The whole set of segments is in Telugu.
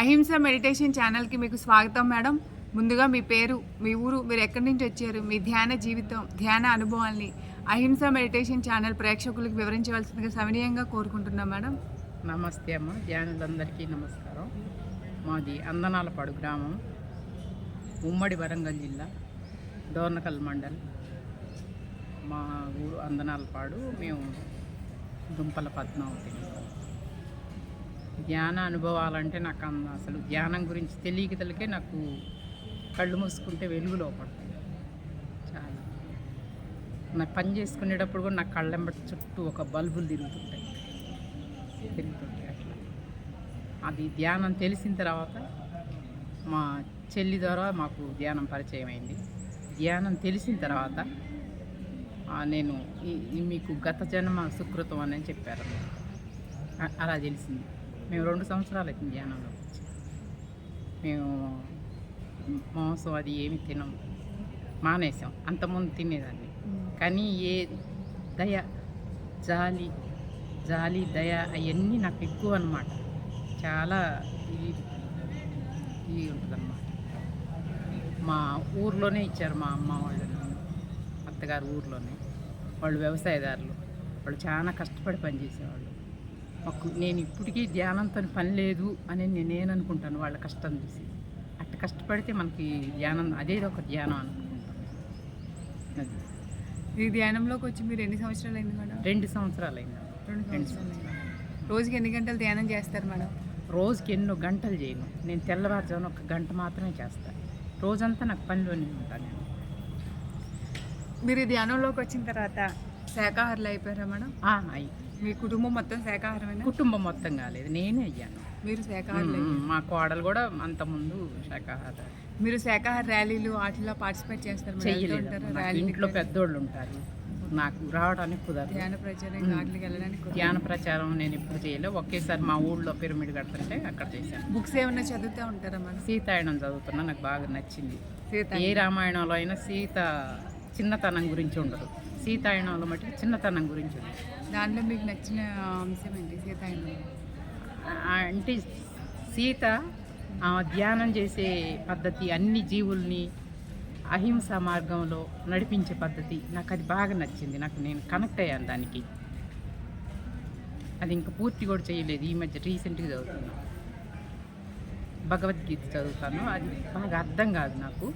అహింస మెడిటేషన్ ఛానల్కి మీకు స్వాగతం మేడం. ముందుగా మీ పేరు మీ ఊరు మీరు ఎక్కడి నుంచి వచ్చారు మీ ధ్యాన జీవితం ధ్యాన అనుభవాల్ని అహింస మెడిటేషన్ ఛానల్ ప్రేక్షకులకు వివరించవలసిందిగా సవినీయంగా కోరుకుంటున్నాం మేడం. నమస్తే అమ్మ ధ్యానులందరికీ నమస్కారం. మాది అందనాలపాడు గ్రామం ఉమ్మడి వరంగల్ జిల్లా డోర్నకల్ మండల్. మా ఊరు అందనాలపాడు మేము దుంపల పద్మావతి. ధ్యాన అనుభవాలంటే నాకు అంద అసలు ధ్యానం గురించి తెలియక తెలికే నాకు కళ్ళు మూసుకుంటే వెలుగులో పడతాయి చాలా. నాకు పని చేసుకునేటప్పుడు కూడా నా కళ్ళెంబటి చుట్టూ ఒక బల్బులు తిరుగుతుంటాయి. తిరుగుతుంటాయి అట్లా. అది ధ్యానం తెలిసిన తర్వాత మా చెల్లి ద్వారా మాకు ధ్యానం పరిచయం అయింది. ధ్యానం తెలిసిన తర్వాత నేను ఈ- మీకు గత జన్మ సుకృతం అని చెప్పారు. అలా తెలిసింది. మేము రెండు సంవత్సరాలు అవుతుంది ధ్యానంలో. మేము మాంసం అది ఏమి తినం. మానేసాం. అంతకుముందు తినేదాన్ని. కానీ ఏ దయ జాలి జాలి దయ అవన్నీ నాకు ఎక్కువ అనమాట చాలా ఇది ఇది ఉంటుందన్నమాట. మా ఊర్లోనే ఇచ్చారు మా అమ్మ వాళ్ళు నన్ను. అత్తగారు ఊర్లోనే. వాళ్ళు వ్యవసాయదారులు. వాళ్ళు చాలా కష్టపడి పనిచేసేవాళ్ళు. నేను ఇప్పటికీ ధ్యానంతో పని లేదు అని నేను అనుకుంటాను వాళ్ళ కష్టం చూసి. అట్ట కష్టపడితే మనకి ధ్యానం అదే ఒక ధ్యానం అనుకుంటాను. ఈ ధ్యానంలోకి వచ్చి మీరు ఎన్ని సంవత్సరాలు అయింది మేడం? రెండు సంవత్సరాలు అయింది రెండు సంవత్సరాలు. రోజుకి ఎన్ని గంటలు ధ్యానం చేస్తారు మేడం? రోజుకి ఎన్నో గంటలు చేయను. నేను తెల్లవారుజామున ఒక గంట మాత్రమే చేస్తాను రోజంతా నాకు పనిలోనే ఉంటాను నేను. మీరు ధ్యానంలోకి వచ్చిన తర్వాత శాకాహారులు అయిపోయారా మేడం? ఆ, అయ్యి మీ కుటుంబం మొత్తం శాకాహారమేనా? కుటుంబం మొత్తం కాలేదు. నేనే అయ్యాను. మీరు ఉమ్, మా కోడలు కూడా అంతకుముందు శాఖాహార మీరు శాకాహార ర్యాలీలు వాటిలో పార్టిసిపేట్ చేస్తారు? నాకు ఇంట్లో పెద్దోళ్ళు ఉంటారు. నాకు రావడానికి కుదరదు. ధ్యాన ప్రచారం వాటికి వెళ్ళడానికి. ధ్యాన ప్రచారం నేను ఎప్పుడు చేయలేదు. ఒకేసారి మా ఊళ్ళో పిరమిడ్ కడుతుంటే అక్కడ చేశాను. బుక్స్ ఏమన్నా చదువుతూ ఉంటారా మేడం సీతాయనం చదువుతున్నా. నాకు బాగా నచ్చింది. సీత ఏ రామాయణంలో అయినా సీత చిన్నతనం గురించి ఉండదు. సీతాయనంలో మటుకు చిన్నతనం గురించి దాంట్లో మీకు నచ్చిన అంశం ఏంటి? సీతాయనం అంటే సీత ధ్యానం చేసే పద్ధతి అన్ని జీవుల్ని అహింస మార్గంలో నడిపించే పద్ధతి నాకు అది బాగా నచ్చింది. నాకు నేను కనెక్ట్ అయ్యాను దానికి. అది ఇంకా పూర్తి కూడా చేయలేదు. ఈ మధ్య రీసెంట్గా చదువుతున్నా. భగవద్గీత చదువుతాను. అది బాగా అర్థం కాదు నాకు.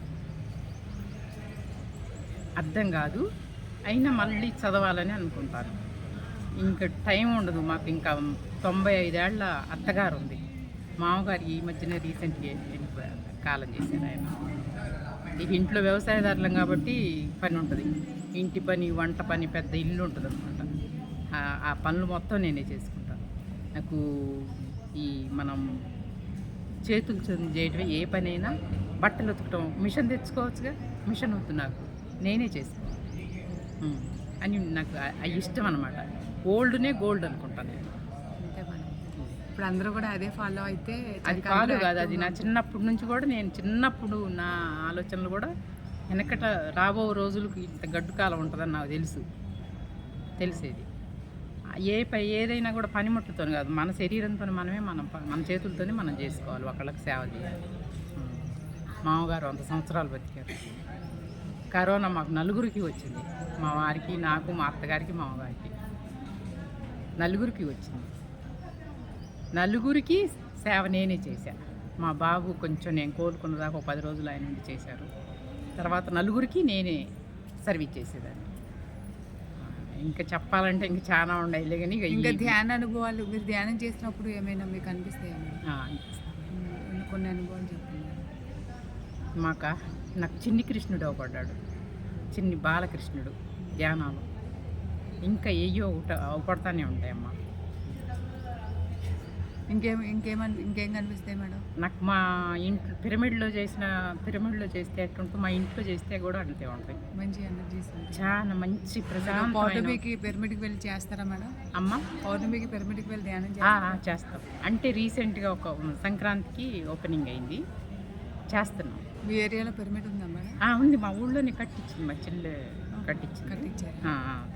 అర్థం కాదు. అయినా మళ్ళీ చదవాలని అనుకుంటాను ఇంకా టైం ఉండదు మాకు ఇంకా తొంభై ఐదేళ్ళ అత్తగారు ఉంది మామగారు ఈ మధ్యన రీసెంట్గా వెళ్ళిపోయారు కాలం చేశారు ఆయన. ఇక ఇంట్లో వ్యవసాయదారులం కాబట్టి పని ఉంటుంది. ఇంటి పని వంట పని పెద్ద ఇల్లు ఉంటుంది అనమాట ఆ పనులు మొత్తం నేనే చేసుకుంటాను నాకు ఈ మనం చేతులు చదువు చేయటం ఏ పనైనా బట్టలు ఉతకటం మిషన్ తెచ్చుకోవచ్చుగా? మిషన్ వద్దు నాకు. నేనే చేసుకోవాలి ఉమ్. అని నాకు ఆ ఇష్టం అనమాట ఓల్డ్నే గోల్డ్ అనుకుంటాను నేను. ఇప్పుడు అందరూ కూడా అదే ఫాలో అయితే అది కాదు కాదు అది నా చిన్నప్పటి నుంచి కూడా నేను చిన్నప్పుడు నా ఆలోచనలు కూడా వెనకట రాబో రోజులకు ఇంత గడ్డు కాలం ఉంటుందని నాకు తెలుసు. తెలిసేది. ఏ పై ఏదైనా కూడా పనిముట్టుతో కాదు మన శరీరంతో మనమే మనం మన చేతులతోనే మనం చేసుకోవాలి ఒకళ్ళకి సేవ చేయాలి. ఉం. మామగారు వంద సంవత్సరాలు బతికారు. కరోనా మాకు నలుగురికి వచ్చింది. మా వారికి నాకు మా అత్తగారికి మామగారికి. నలుగురికి వచ్చింది. నలుగురికి సేవ నేనే చేశాను మా బాబు కొంచెం నేను కోలుకున్న దాకా ఒక పది రోజులు ఆయన ఉండి చేశారు. తర్వాత నలుగురికి నేనే సర్వీస్ చేసేదాన్ని. ఇంకా చెప్పాలంటే ఇంకా చాలా ఉండేది కానీ ఇక ధ్యాన అనుభవాలు మీరు ధ్యానం చేసినప్పుడు ఏమైనా మీకు అనిపిస్తాయా? కొన్ని అనుభవాలు చెప్పండి. మాక? నాకు చిన్ని కృష్ణుడు అవపడ్డాడు. చిన్ని బాలకృష్ణుడు ధ్యానాలు ఇంకా ఏయో ఒకట అవపడతానే ఉంటాయమ్మా. ఇంకేం ఇంకేమని ఇంకేం కనిపిస్తాయి మేడం? నాకు మా ఇంట్లో పిరమిడ్లో చేసిన పిరమిడ్లో చేస్తే ఎట్టుంటుందో మా ఇంట్లో చేస్తే కూడా అంతే ఉంటాయి. మంచి ఎనర్జీస్ చాలా మంచి ప్రశాంతమైన పౌర్ణమికి పిరమిడ్కి వెళ్ళి చేస్తారా మేడం? అమ్మ? పౌర్ణమికి పిరమిడ్కి వెళ్ళి ధ్యానం చేస్తాం. అంటే రీసెంట్గా ఒక సంక్రాంతికి ఓపెనింగ్ అయింది. చేస్తున్నాం. మీ ఏరియాలో పిరమిడ్ ఉందా మేడం? ఆ, ఉంది. మా ఊళ్ళోనే కట్టించింది. మా చెల్లె కట్టించింది. కట్టించారు.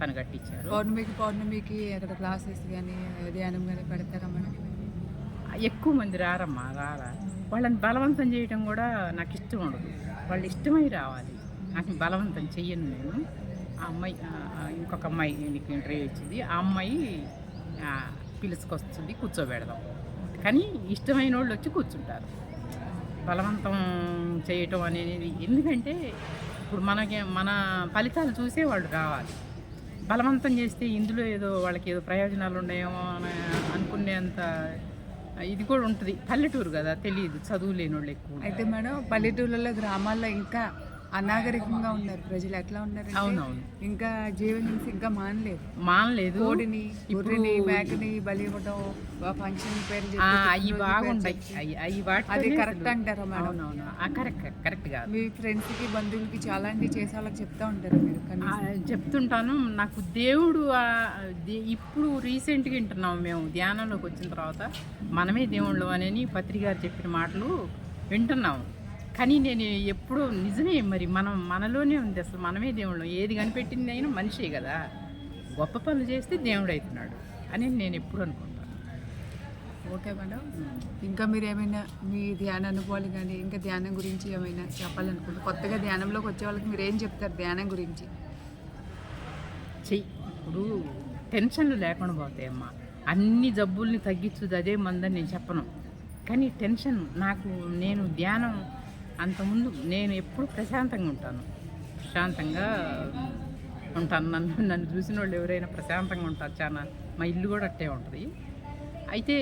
తను కట్టించారు. పౌర్ణమికి పౌర్ణమికి అక్కడ క్లాసెస్ కానీ ధ్యానం కానీ పెడతారా మేడం? ఎక్కువ మంది రారమ్మా రారా. వాళ్ళని బలవంతం చేయడం కూడా నాకు ఇష్టం ఉండదు. వాళ్ళు ఇష్టమై రావాలి. నాకు బలవంతం చెయ్యను నేను. ఆ అమ్మాయి ఇంకొక అమ్మాయి నీకు ఇంటర్వ్యూ ఇచ్చింది. ఆ అమ్మాయి పిలుచుకొస్తుంది కూర్చోబెడదాం. కానీ ఇష్టమైన వాళ్ళు వచ్చి కూర్చుంటారు. బలవంతం చేయటం అనేది ఎందుకంటే ఇప్పుడు మనకి మన ఫలితాలు చూసే వాళ్ళు రావాలి. బలవంతం చేస్తే ఇందులో ఏదో వాళ్ళకి ఏదో ప్రయోజనాలు ఉన్నాయేమో అని అనుకునేంత ఇది కూడా ఉంటుంది. పల్లెటూరు కదా తెలియదు చదువు లేని వాళ్ళు ఎక్కువ అయితే మేడం పల్లెటూళ్ళలో గ్రామాల్లో ఇంకా అనాగరికంగా ఉన్నారు. ప్రజలు ఎట్లా ఉన్నారు అవునవును. ఇంకా జీవహింస ఇంకా మానలేదు. మానలేదు. కోడిని గొర్రెని మేకని బలి ఇవ్వడం ఫంక్షన్ పేరు అవి బాగుంటాయి. అవి అది కరెక్ట్ అంటారా మేడం? అవునవును. ఆ, కరెక్ట్ కరెక్ట్ కాదు. మీ ఫ్రెండ్స్కి బంధువులకి చాలా అండి చేసే వాళ్ళకి చెప్తా ఉంటారు మీరు చెప్తుంటాను. నాకు దేవుడు ఇప్పుడు రీసెంట్గా వింటున్నాం మేము. ధ్యానంలోకి వచ్చిన తర్వాత మనమే దేవుళ్ళు అని పత్రిక గారు చెప్పిన మాటలు వింటున్నాము కానీ నేను ఎప్పుడూ నిజమే మరి మనం మనలోనే ఉంది అసలు మనమే దేవుళ్ళు. ఏది కనిపెట్టింది అయినా మనిషే కదా. గొప్ప పనులు చేస్తే దేవుడు అవుతున్నాడు అని నేను ఎప్పుడు అనుకుంటాను. Okay madam. ఇంకా మీరు ఏమైనా మీ ధ్యాన అనుభవాలు కానీ ఇంకా ధ్యానం గురించి ఏమైనా చెప్పాలనుకుంటే కొత్తగా ధ్యానంలోకి వచ్చే వాళ్ళకి మీరు ఏం చెప్తారు ధ్యానం గురించి? చెయ్యి ఇప్పుడు టెన్షన్లు లేకుండా పోతాయమ్మా. అన్ని జబ్బుల్ని తగ్గించుది అదే మందని నేను చెప్పను. కానీ టెన్షన్ నాకు నేను ధ్యానం అంతకుముందు నేను ఎప్పుడు ప్రశాంతంగా ఉంటాను. ప్రశాంతంగా ఉంటాను. నన్ను నన్ను చూసిన వాళ్ళు ఎవరైనా ప్రశాంతంగా ఉంటారు. చాలా మా ఇల్లు కూడా అట్టే ఉంటుంది. అయితే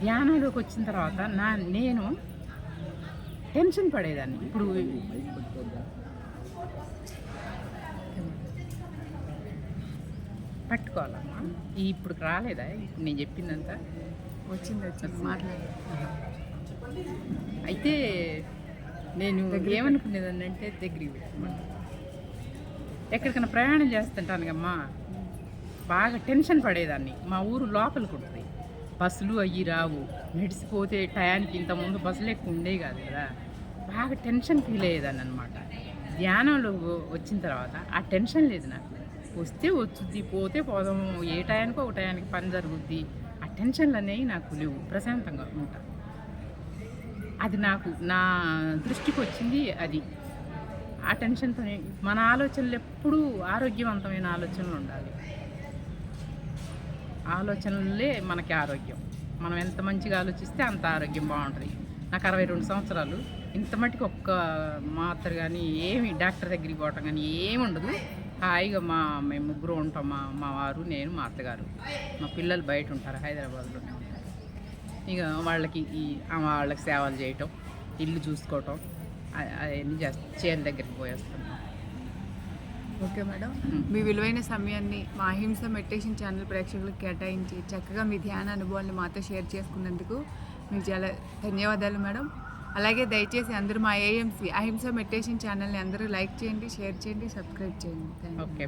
ధ్యానంలోకి వచ్చిన తర్వాత నా నేను టెన్షన్ పడేదాన్ని. ఇప్పుడు పట్టుకోవాలమ్మా. ఈ ఇప్పుడు రాలేదా? ఇప్పుడు నేను చెప్పిందంతా? వచ్చింది వచ్చింది. మాట్లాడు. అయితే నేను ఏమనుకునేదాన్ని అంటే దగ్గరికి ఎక్కడికైనా ప్రయాణం చేస్తుంటాను కమ్మా బాగా టెన్షన్ పడేదాన్ని. మా ఊరు లోపలికి ఉంటుంది. బస్సులు అయ్యి రావు. నడిచిపోతే టయానికి ఇంతకుముందు బస్సులు ఎక్కువ ఉండేవి కాదు కదా. బాగా టెన్షన్ ఫీల్ అయ్యేదాన్ని అనమాట ధ్యానంలో వచ్చిన తర్వాత ఆ టెన్షన్ లేదు నాకు. వస్తే వచ్చుద్ది పోతే పోదాము. ఏ టయానికో ఒక టయానికి పని జరుగుద్ది. ఆ టెన్షన్లు అనేవి నాకు లేవు. ప్రశాంతంగా ఉంటాను అది నాకు నా దృష్టికి వచ్చింది అది. ఆ టెన్షన్తో మన ఆలోచనలు ఎప్పుడూ ఆరోగ్యవంతమైన ఆలోచనలు ఉండాలి. ఆలోచనలే మనకి ఆరోగ్యం. మనం ఎంత మంచిగా ఆలోచిస్తే అంత ఆరోగ్యం బాగుంటుంది. నాకు అరవై రెండు సంవత్సరాలు. ఇంత మట్టుకు ఒక్క మాత్ర కానీ ఏమి డాక్టర్ దగ్గరికి పోవటం కానీ ఏమి ఉండదు. హాయిగా మా మేము ముగ్గురు ఉంటాం మా మా వారు నేను మా అత్తగారు. మా పిల్లలు బయట ఉంటారు హైదరాబాద్లో ఇక వాళ్ళకి ఈ వాళ్ళకి సేవలు చేయటం ఇల్లు చూసుకోవటం అవన్నీ చేస్తాం చేను దగ్గరికి పోయేస్తున్నాం. Okay madam. మీ విలువైన సమయాన్ని మా అహింస మెడిటేషన్ ఛానల్ ప్రేక్షకులకు కేటాయించి చక్కగా మీ ధ్యాన అనుభవాన్ని మాతో షేర్ చేసుకున్నందుకు మీకు చాలా ధన్యవాదాలు మేడం. అలాగే దయచేసి అందరూ మా ఏఎంసీ అహింస మెడిటేషన్ ఛానల్ని అందరూ లైక్ చేయండి షేర్ చేయండి సబ్స్క్రైబ్ చేయండి. ఓకే.